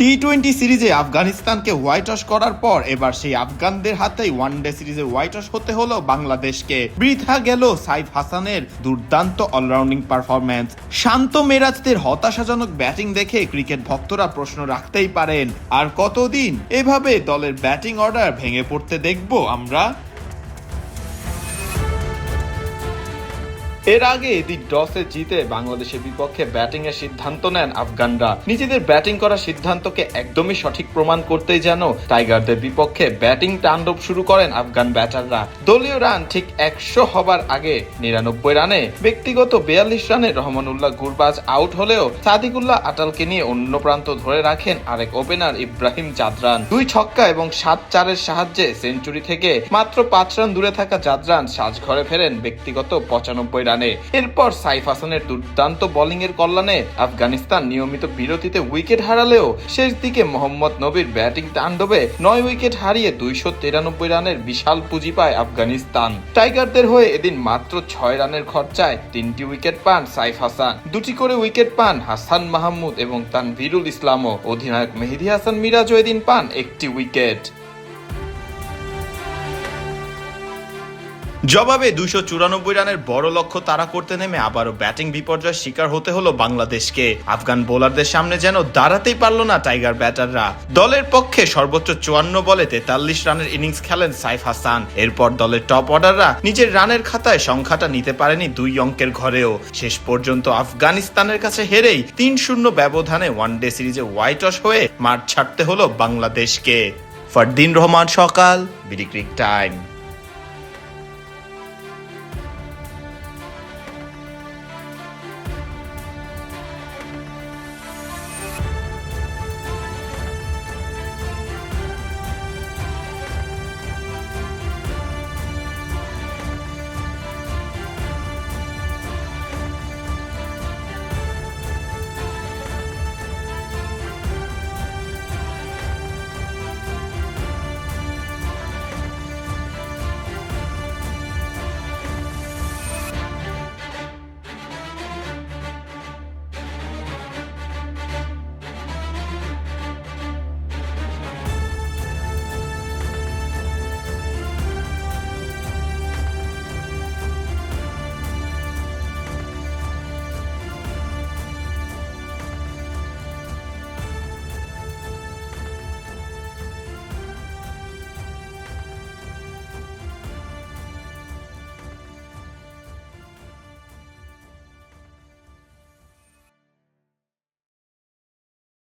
T twenty সিরিজে আফগানিস্তানকে white wash করার পর এবার সেই আফগানদের হাতেই ওয়ান ডে সিরিজে হোয়াইট ওয়াশ হতে হলো বাংলাদেশকে। বৃথা গেল সাইফ হাসানের দুর্দান্ত অলরাউন্ডিং পারফরম্যান্স শান্ত মেরাজদের হতাশাজনক ব্যাটিং দেখে ক্রিকেট ভক্তরা প্রশ্ন রাখতেই পারেন, আর কতদিন? এভাবে দলের ব্যাটিং অর্ডার ভেঙে পড়তে দেখব আমরা। এর আগে এদিন টসে জিতে বাংলাদেশের বিপক্ষে ব্যাটিং এর সিদ্ধান্ত নেন আফগানরা। নিজেদের ব্যাটিং করার সিদ্ধান্তকে একদমই সঠিক প্রমাণ করতেই যেন টাইগারদের বিপক্ষে ব্যাটিং তাণ্ডব শুরু করেন আফগান ব্যাটাররা। দলীয় রান ঠিক একশো হবার আগে নিরানব্বই রানে ব্যক্তিগত বেয়াল্লিশ রানে রহমানুল্লাহ গুরবাজ আউট হলেও সাদিকুল্লাহ আটালকে নিয়ে অন্য প্রান্ত ধরে রাখেন আরেক ওপেনার ইব্রাহিম জাদরান। দুই ছক্কা এবং সাত চারের সাহায্যে সেঞ্চুরি থেকে মাত্র পাঁচ রান দূরে থাকা জাদরান সাজঘরে ফেরেন ব্যক্তিগত পঁচানব্বই রানে। এরপর সাইফ হাসানের দুর্দান্ত বোলিং এর কল্যাণে আফগানিস্তান নিয়মিত বিরতিতে উইকেট হারালেও শেষ দিকে মোহাম্মদ নবীর ব্যাটিং তাণ্ডবে নয় উইকেট হারিয়ে দুইশো তিরানব্বই রানের বিশাল পুঁজি পায় আফগানিস্তান। টাইগারদের হয়ে এদিন মাত্র ছয় রানের খরচায় তিনটি উইকেট পান সাইফ হাসান। দুটি করে উইকেট পান হাসান মাহমুদ এবং তানভীরুল ইসলামও। অধিনায়ক মেহেদি হাসান মিরাজও এদিন পান একটি উইকেট। জবাবে দুশো চুরানব্বই রানের বড় লক্ষ্য তারা করতে নেমে আবারও ব্যাটিং বিপর্যয়ের শিকার হতে হলো বাংলাদেশকে। আফগান বোলারদের সামনে যেন দাঁড়াতেই পারল না টাইগার ব্যাটাররা। দলের পক্ষে সর্বোচ্চ চুয়ান্ন বলে তেতাল্লিশ রানের ইনিংস খেলেন সাইফ হাসান। এরপর দলের টপ অর্ডাররা নিজের রানের খাতায় সংখ্যাটা নিতে পারেনি দুই অঙ্কের ঘরেও। শেষ পর্যন্ত আফগানিস্তানের কাছে হেরেই তিন শূন্য ব্যবধানে ওয়ানডে সিরিজে হোয়াইট ওয়াশ হয়ে মাঠ ছাড়তে হলো বাংলাদেশকে। ফরদিন রহমান, সকাল, বিডি ক্রিক টাইম।